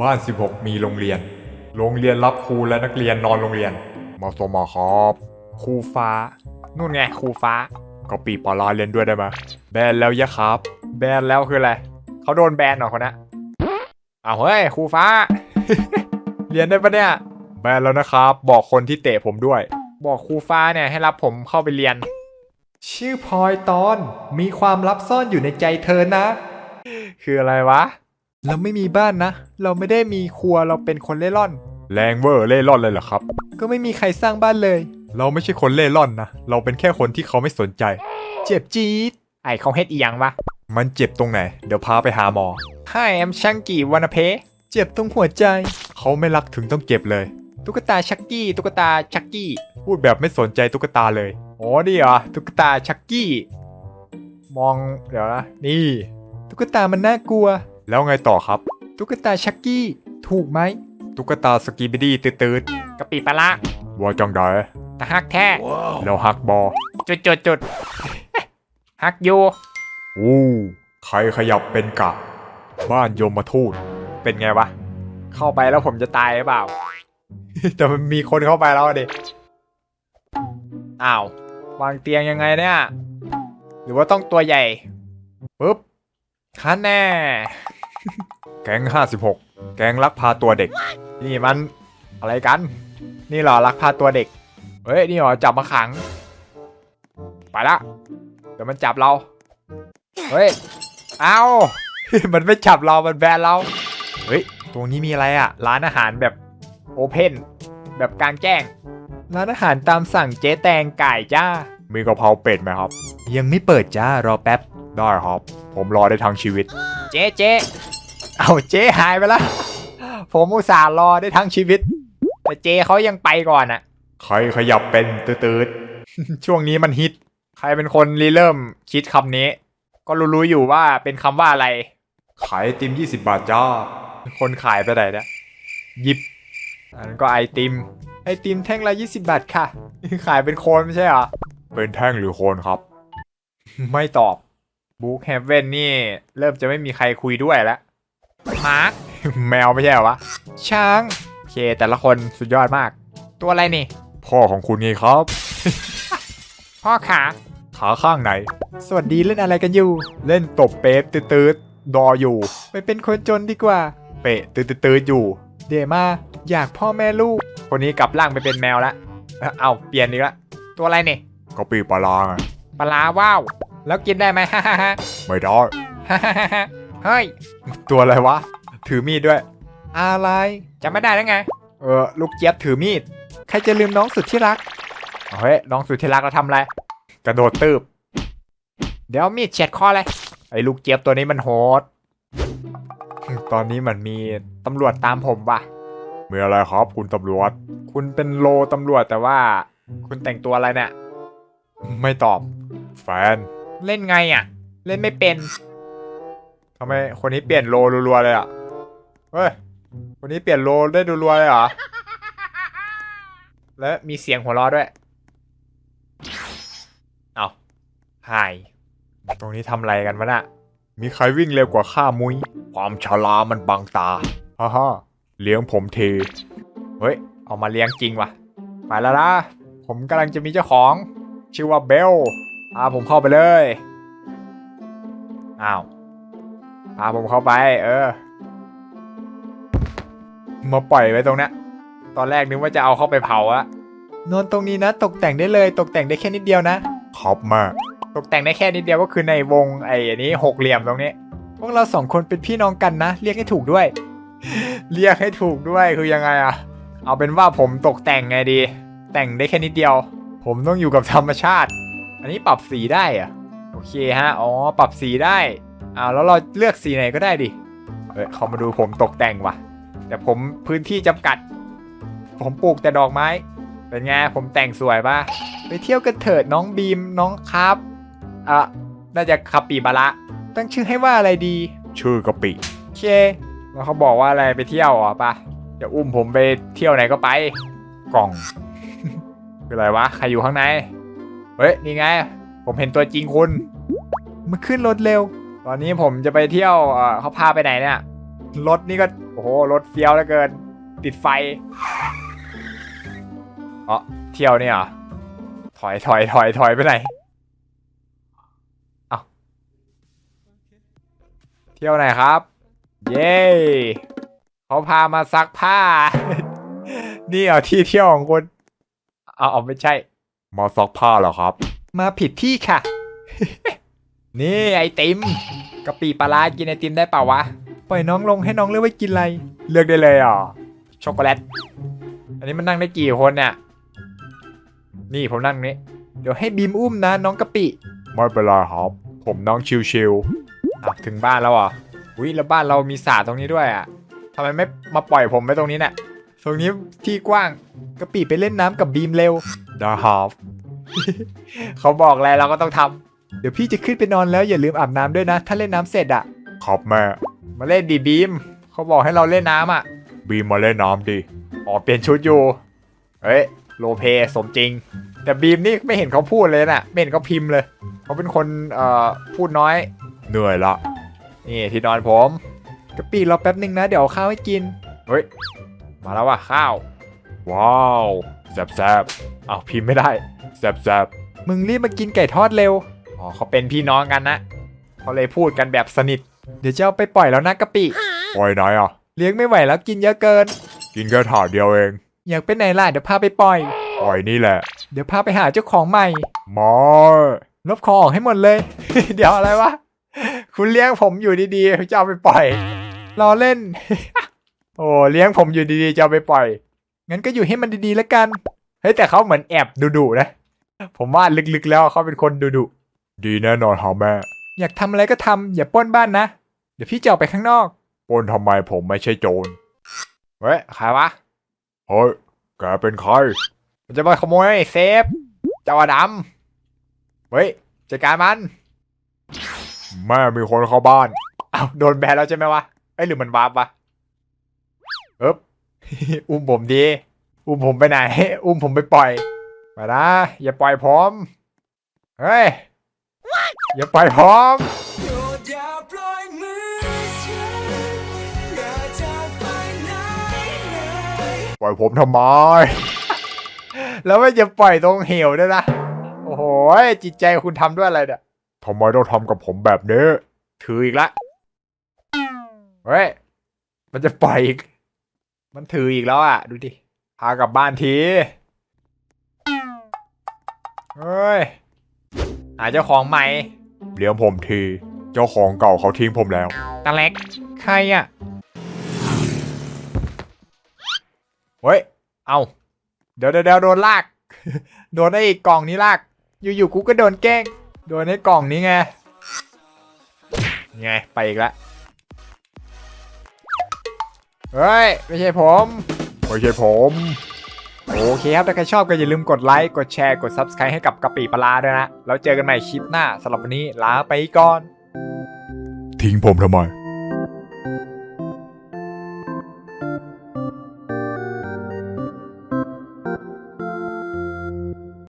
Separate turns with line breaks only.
บ้าน 16 มีโรงเรียน โรงเรียนรับครูและนักเรียนนอนโรงเรียนมาสมาครับ
ครูฟ้า นู่นไงครูฟ้า
ก็ปีปลาร้าเรียนด้วยได้ไหมแบนแล้วยะครับ
แบนแล้วคืออะไรเขาโดนแบนเหรอคนนะเอาวเฮ้ยครูฟ้า เรียนได้ปะเนี่ย
แบนแล้วนะครับ บอกคนที่เตะผมด้วย
บอกครูฟ้าเนี่ยให้รับผมเข้าไปเรียน
ชื่อพลอยตอนมีความลับซ่อนอยู่ในใจเธอนะ
คืออะไรวะ เราไม่มีบ้านนะ เราไม่ได้มีครัวเราเป็นคนเล่ร่อน
แรงเวอร์เล่ร่อนเลยเหรอครับ
ก็ไม่มีใครสร้างบ้านเลย
เราไม่ใช่คนเล่ร่อนนะ เราเป็นแค่คนที่เขาไม่สนใจ
เจ็บจี๊ดไอเขาเฮ็ดอีหยังวะ
มันเจ็บตรงไหน เดี๋ยวพาไปหาหมอ
Hi I'm Chunky Wanna pay เจ็บตรงหัวใจ
เขาไม่รักถึงต้องเจ็บเลย
ตุ๊กตาชักกี้ ตุ๊กตาชักกี้
พูดแบบไม่สนใจตุ๊กตาเลย
อ๋อนี่เหรอตุ๊กตาชักกี้ มองเดี๋ยวนะนี่ ตุ๊กตามันน่ากลัว
แล้วไงต่อครับ
ตุ๊กตาชักกี้ ถูกไหม
ตุ๊กตาสกีบิดี้ตืด
กะปิปลาละ
ๆว่าจังได
ตะฮักแท้
แล้วฮักบอ
จุดจุดจุดฮักอยู่
อู้ใครขยับเป็นกะ บ้านยมทูต
เป็นไงวะ เข้าไปแล้วผมจะตายหรือเปล่า แต่มันมีคนเข้าไปแล้วอะดิอ้าว วางเตียงยังไงเนี่ย หรือว่าต้องตัวใหญ่ปุ๊บคันแน่
แก๊ง56แก๊งลักพาตัวเด็ก
นี่มันอะไรกัน นี่เหรอลักพาตัวเด็ก เฮ้ย นี่เหรอจับมาขัง ไปละ เดี๋ยวมันจับเรา เฮ้ย เอามันไม่จับเรา มันแบนเรา เฮ้ย ตรงนี้มีอะไรอะร้านอาหารแบบโอเพนแบบกลางแจ้ง ร้านอาหารตามสั่งเจ๊แตงไก่จ้า
มีกะเพราเป็ดไหมครับ
ยังไม่เปิดจ้ารอแป๊บ
ได้ครับ ผมรอได้ทั้งชีวิต
เจ๊เจ๊ เอาเจ๊หายไปแล้ว ผมอุตส่าห์รอได้ทั้งชีวิต แต่เจ๊เขายังไปก่อนอะ
ใครขยับเป็นตืด
ช่วงนี้มันฮิต ใครเป็นคนริเริ่มคิดคำนี้ ก็รู้ๆอยู่ว่าเป็นคำว่าอะไร
ๆขายไอติม 20 บาทจ้า
คนขายไปไหนเนี่ยหยิบ อันนั้นก็ไอติม ไอติมแท่งละ 20 บาทค่ะ ขายเป็นโคนไม่ใช่เหรอ
เป็นแท่งหรือโคนครับ
ไม่ตอบบุ๊กเฮเว่นนี่ เริ่มจะไม่มีใครคุยด้วยแล้ว มาร์คแมวไม่ใช่เหรอวะ ช้าง โอเค แต่ละคนสุดยอดมาก ตัวอะไรนี่
พ่อของคุณไงครับ
พ่อขา
ขาข้างไหน
สวัสดีเล่นอะไรกันอยู่
เล่นตบเป๊ปตืดๆดออยู่
ไปเป็นคนจนดีกว่า
เปะตืดๆอยู่
เดมา อยากพ่อแม่ลูก คนนี้กลับร่างไปเป็นแมวแล้วเอ้าเอาเปลี่ยนอีกแล้วตัวอะไรนี่
ก็ปีปลาร้าไง
ปลาร้าว้าว แล้วกินได้ไหมฮ่าฮ่าฮ่า
ไม่ได้
ฮ่าฮ่าฮ่า เฮ้ย
ตัวอะไรวะ ถือมีดด้วย
อะไรจำไม่ได้แล้วไง เออ ลูกเจี๊ยบถือมีด ใครจะลืมน้องสุดที่รัก เฮ้ย น้องสุดที่รักเราทำอะไร
กระโดดตืบ
เดี๋ยวมีดเฉียดคอเลย ไอ้ลูกเจี๊ยบตัวนี้มันโหด ตอนนี้มันมีตำรวจตามผมว่ะ
มีอะไรครับคุณตำรวจ
คุณเป็นโลตำรวจแต่ว่า คุณแต่งตัวอะไรเนี่ย ไม่ตอบ
แฟน
เล่นไงอะ เล่นไม่เป็น ทำไมคนนี้เปลี่ยนโลรัวๆเลยอะ เฮ้ย คนนี้เปลี่ยนโลได้รัวๆเลยเหรอ และมีเสียงหัวเราะด้วย เอาหาย ตรงนี้ทำอะไรกันวะน่ะ
มีใครวิ่งเร็วกว่าข้ามุ้ย ความชรามันบังตา
ฮ่าฮ่า
เลี้ยงผมเท
เฮ้ย เอามาเลี้ยงจริงวะไปแล้วนะ ผมกำลังจะมีเจ้าของ ชื่อว่าเบลพาผมเข้าไปเลย อ้าว พาผมเข้าไป เออ มาปล่อยไว้ตรงเนี้ยตอนแรกนึกว่าจะเอาเข้าไปเผาอะนอนตรงนี้นะ ตกแต่งได้เลย ตกแต่งได้แค่นิดเดียวนะ
ครับแม่
ตกแต่งได้แค่นิดเดียวก็คือในวงไอ้อันนี้หกเหลี่ยมตรงนี้ พวกเราสองคนเป็นพี่น้องกันนะ เรียกให้ถูกด้วย เรียกให้ถูกด้วยคือยังไงอะเอาเป็นว่าผมตกแต่งไงดี แต่งได้แค่นิดเดียว ผมต้องอยู่กับธรรมชาติ อันนี้ปรับสีได้เหรอะโอเคฮะ อ๋อ ปรับสีได้ อ้าวแล้วเราเลือกสีไหนก็ได้ดิเอ้ยเขามาดูผมตกแต่งว่ะ แต่ผมพื้นที่จำกัด ผมปลูกแต่ดอกไม้ เป็นไงผมแต่งสวยปะไปเที่ยวกันเถิดน้องบีมน้องครับอะน่าจะคาปิบาระตั้งชื่อให้ว่าอะไรดี
ชื่อกะปิ
โอเค แล้วเขาบอกว่าอะไรไปเที่ยวเหรอะปะจะอุ้มผมไปเที่ยวไหนก็ไป
กล่อง
คืออะไรวะ ใครอยู่ข้างใน เฮ้ย นี่ไง ผมเห็นตัวจริงคุณมาขึ้นรถเร็ว ตอนนี้ผมจะไปเที่ยวเอ่อเขาพาไปไหนเนี่ย รถนี่ก็ โอ้โห รถเฟี้ยวเหลือเกิน ติดไฟอ๋อเที่ยวเนี่ยเหรอถอยถอยถอยถอยไปไหนเอาเที่ยวไหนครับ เย้เขาพามาซักผ้า นี่เหรอที่เที่ยวของคุณเอาเอาไม่ใช่
มาซักผ้าเหรอครับ
มาผิดที่ค่ะ นี่ไอติมกะปิปลาร้ากินไอติมได้เปล่าวะ ปล่อยน้องลงให้น้องเลือกว่ากินอะไร เลือกได้เลยอะช็อกโกแลต อันนี้มันนั่งได้กี่คนเนี่ย นี่ผมนั่งนี้ เดี๋ยวให้บีมอุ้มนะน้องกะปิ
ไม่เป็นไรครับผมนั่งชิว
อะถึงบ้านแล้วเหรอะอุ้ยแล้วบ้านเรามีสระตรงนี้ด้วยอะทำไมไม่มาปล่อยผมไว้ตรงนี้เนี่ยตรงนี้ที่กว้างกะปิไปเล่นน้ำกับบีมเร็ว
ๆได้ครับ
เขาบอกแล้วเราก็ต้องทำ เดี๋ยวพี่จะขึ้นไปนอนแล้วอย่าลืมอาบน้ำด้วยนะ ถ้าเล่นน้ำเสร็จอะ
ครับแม่
มาเล่นดีบีม เขาบอกให้เราเล่นน้ำอะ
บีมมาเล่นน้ำดิ
อ๋อเปลี่ยนชุดอยู่เฮ้ยโลเพสมจริง แต่บีมนี่ไม่เห็นเขาพูดเลยน่ะไม่เห็นเขาพิมพ์เลย เขาเป็นคนเอ่อพูดน้อย
เหนื่อยละ
นี่ที่นอนผมกะปิรอแป๊บหนึ่งนะ เดี๋ยวเอาข้าวให้กิน เฮ้ย มาแล้วว่ะข้าว
ว้าวแซบ
อ้าวพิมพ์ไม่ได้
ๆแซบ
มึงรีบมากินไก่ทอดเร็ว อ๋อเขาเป็นพี่น้องกันนะเขาเลยพูดกันแบบสนิท เดี๋ยวจะเอาไปปล่อยแล้วนะกะปิ
ๆปล่อยไหนอะ
เลี้ยงไม่ไหวแล้วกินเยอะเกิน
กินแค่ถาดเดียวเอง
อยากไปไหนล่ะเดี๋ยวพาไปปล่อย
ปล่อยนี่แหละ
เดี๋ยวพาไปหาเจ้าของใหม่
ไมา
ลบคอออกให้หมดเลย เดี๋ยวอะไรวะ คุณเลี้ยงผมอยู่ดีๆจะเอาไปปล่อย รอเล่น โอ้เลี้ยงผมอยู่ดีๆจะเอาไปปล่อย งั้นก็อยู่ให้มันดีๆแล้วกัน เฮ้ยแต่เขาเหมือนแอบดุๆนะ ผมว่าลึกๆแล้วเขาเป็นคนดุ
ดีแน่นอนครับแม่
ๆอยากทำอะไรก็ทำอย่าปล้นบ้านนะ เดี๋ยวพี่จะออกไปข้างนอก
ปล้นทำไมผมไม่ใช่โจร
เฮ้ยใครวะ
เฮ้ย แกเป็นใคร
มันจะมาขโมยเซฟเจ้าอดำเฮ้ยจัดการมัน
แม่มีคนเข้าบ้าน
อ้าวโดนแบนแล้วใช่ไหมวะ เอ้ยหรือมันวาร์ปวะเอ๊บ อุ้มผมดี อุ้มผมไปไหน อุ้มผมไปปล่อย มานะอย่าปล่อยผม เฮ้ย อย่าปล่อยผม
โปรดอย่าปล่อยมือฉันอย่าจากไปไหนเลย
ปล่อยผมทำไม
แล้วไม่จะปล่อยตรงเหวด้วยนะ โอ้โหจิตใจคุณทำด้วยอะไรเนี่ย
ทำไมต้องทำกับผมแบบนี้
ถืออีกละ เฮ้ย มันจะปล่อยอีก มันถืออีกแล้วอะ ดูดิ พากลับบ้านที เฮ้ย หาเจ้าของใหม่
เลี้ยงผมที เจ้าของเก่าเขาทิ้งผมแล้ว
ตาเล็ก ใครอะเฮ้ย เอาเดี๋ยวเดี๋ยวเดี๋ยวโดนลาก โดนไอ้กล่องนี้ลาก อยู่ๆ กูก็โดนแกล้ง โดนไอ้กล่องนี้ไง ไง ไปอีกแล้วเฮ้ย ไม่ใช่ผม
ไม่ใช่ผม
โอเคครับ ถ้าใครชอบก็อย่าลืมกดไลค์ กดแชร์ กด Subscribe ให้กับกะปิปลาด้วยนะ แล้วเจอกันใหม่คลิปหน้าสำหรับวันนี้ลาไปก่อน
ทิ้งผมทำไม